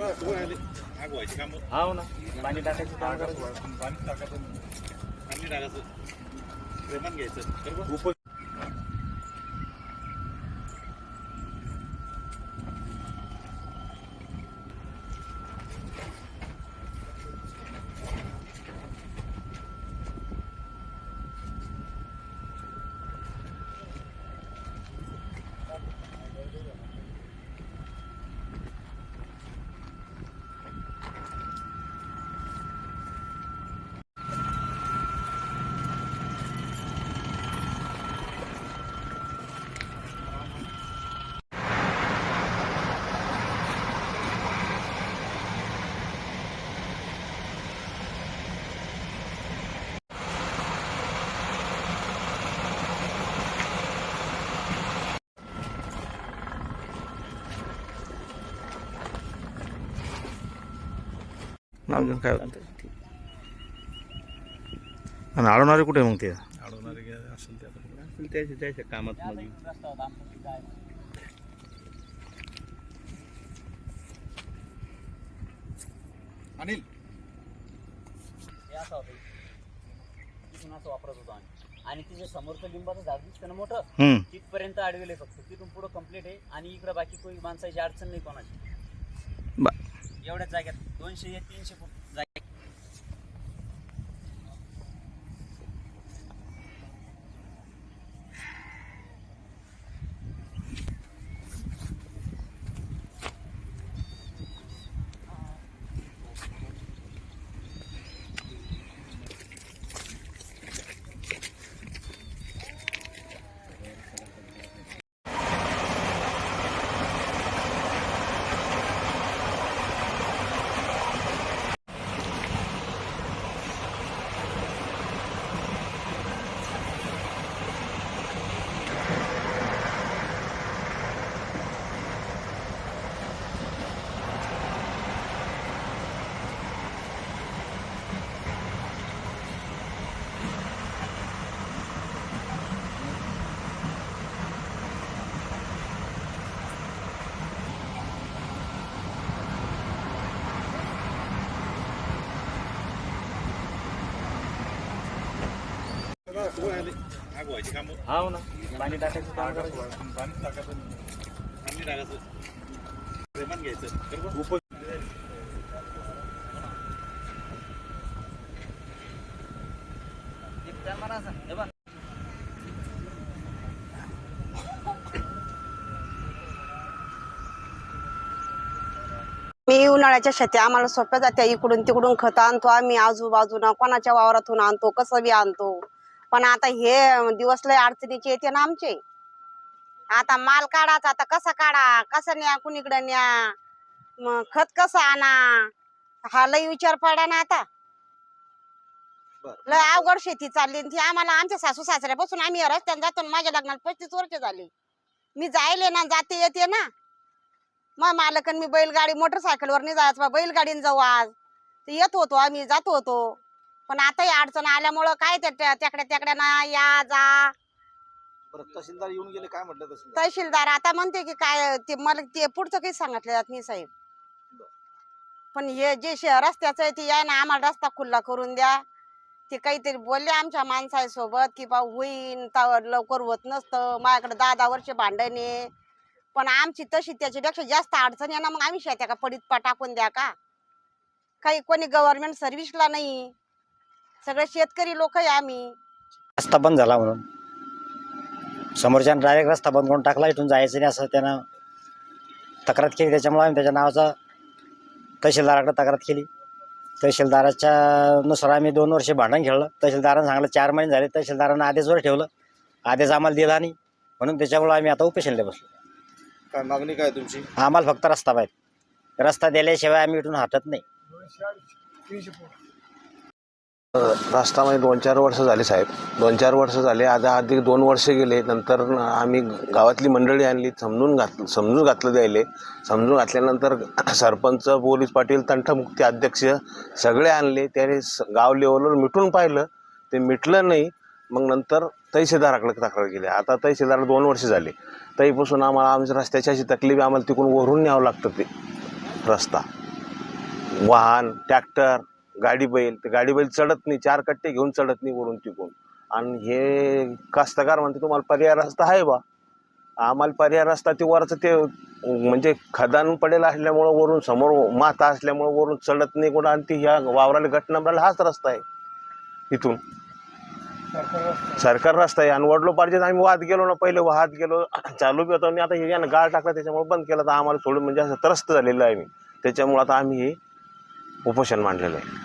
आग व्हायची काम हो ना. पाणी टाकायचं काम करायचं पाणी टाकायचं. पाणी टाकायचं. प्रेमान घ्यायचं. घेऊन काय होतं आणि अडवणारे कुठे मग ते अडवणारे गे- असेल ते आता असेल त्याच्या त्याच्या कामात मध्ये अनिल हे असं होतं तिथून असं वापरत होतो आम्ही आणि तिथे समोरचं लिंबाचं झाड दिसतं ना मोठं. तिथपर्यंत अडविले फक्त तिथून पुढं कंप्लीट आहे आणि इकडं बाकी कोणी माणसाची अडचण नाही कोणाची एवढ्या जागेत दोनशे तीनशे फूट जागेत. हो ना. पाणी टाकायचं काम करायचं. पाणी टाकायचं पाणी टाकायचं प्रेमान घ्यायचं मी उन्हाळ्याच्या शेती आम्हाला सोप्या जात्या इकडून तिकडून खत आणतो आम्ही. आजूबाजूला कोणाच्या वावरातून आणतो कसं बी आणतो. पण आता हे दिवस लय अडचणीचे येते ना आमचे. आता माल काढाचा आता कसा काढा कसं न्या कुणीकडे न्या मग खत कसं आणा हा लय विचार पडा ना आता. लय अवघड शेती चालली आणि ती आम्हाला आमच्या सासू सासऱ्यापासून आम्ही रस्त्याने जातो माझ्या लग्नाला पस्तीस वर्ष झाली. मी जायले ना जाते येते ना. मग मालकन मी बैलगाडी मोटरसायकलवर नाही जायचं बा बैलगाडीने जाऊ आज. येत होतो आम्ही जात होतो. पण आता ही अडचण आल्यामुळं काय त्या त्या- त्याकड्या त्याकड्या ना या जा. बरं तहसीलदार येऊन गेले काय म्हटलं तहसीलदार? तहसीलदार आता म्हणते की काय ते मला ते पुढचं काही सांगितलं जात नाही साहेब. पण हे जे शे- रस्त्याचं आहे ते या ना आम्हाला रस्ता खुल्ला करून द्या. ते काहीतरी बोलले आमच्या माणसासोबत की बा होईन तावर लवकर होत नसतं. माझ्याकडे दहा दहा वर्ष भांडण आहे. पण आमची तशी त्याच्यापेक्षा जास्त अडचण आहे ना मग आम्ही शेत्या का पडीत पा टाकून द्या का? काही कोणी गव्हर्नमेंट सर्व्हिसला नाही. सगळे शेतकरी लोक आहे आम्ही. रस्ता बंद झाला म्हणून. समोरच्यानं डायरेक्ट रस्ता बंद करून टाकला इथून जायचं नाही असं त्यानं तक्रार केली. त्याच्यामुळे आम्ही त्याच्या नावाचा तहसीलदाराकडे तक्रार केली. तहसीलदाराच्या नुसार आम्ही दोन वर्षे भांडण खेळलं. तहसीलदारानं सांगलं चार महिने झाले तहसीलदारानं आदेशवर ठेवलं. आदेश आम्हाला दिला नाही. म्हणून त्याच्यामुळे आम्ही आता उपेशनले बसलो. काय मागणी काय तुमची? आम्हाला फक्त रस्ता पाहिजे. रस्ता दिल्याशिवाय आम्ही इथून हटत नाही. रस्ता म्हणजे दोन चार वर्ष झाले साहेब. दोन चार वर्ष झाले. आता अधिक दोन वर्ष गेले. नंतर आम्ही गावातली मंडळी आणली समजून घातलं समजून घातलं द्यायले समजून घातल्यानंतर सरपंच पोलीस पाटील तंटमुक्ती अध्यक्ष सगळे आणले. त्याने स- गाव लेवलवर मिटून पाहिलं. ते मिटलं नाही. मग नंतर तहसीलदाराकडे तक्रार केली. आता तहसीलदार दोन वर्ष झाले. तरीपासून आम्हाला आमच्या रस्त्याची अशी तकलीफ आम्हाला तिकडून वरून न्यावं लागतं ते रस्ता. वाहन ट्रॅक्टर गाडी बैल तर गाडी बैल चढत नाही चार कट्टे घेऊन चढत नाही वरून तिकून. आणि हे कास्तकार म्हणते तुम्हाला पर्याय रस्ता आहे बा. आम्हाला पर्याय रस्ता ते वरचं ते म्हणजे खदान पडेल असल्यामुळं वरून समोर माता असल्यामुळं वरून चढत नाही कुठं. आणि ती ह्या वावराला गट हाच रस्ता आहे इथून. सरकार रस्ता आहे. आणि वडलो पाहिजे आम्ही वाद गेलो ना पहिले वाहत गेलो चालू बी होतो. आणि आता हे यानं गाळ टाकला त्याच्यामुळे बंद केलं. तर आम्हाला सोडून म्हणजे असं त्रस्त झालेलं आहे मी त्याच्यामुळं आता आम्ही हे उपोषण मांडलेलं आहे.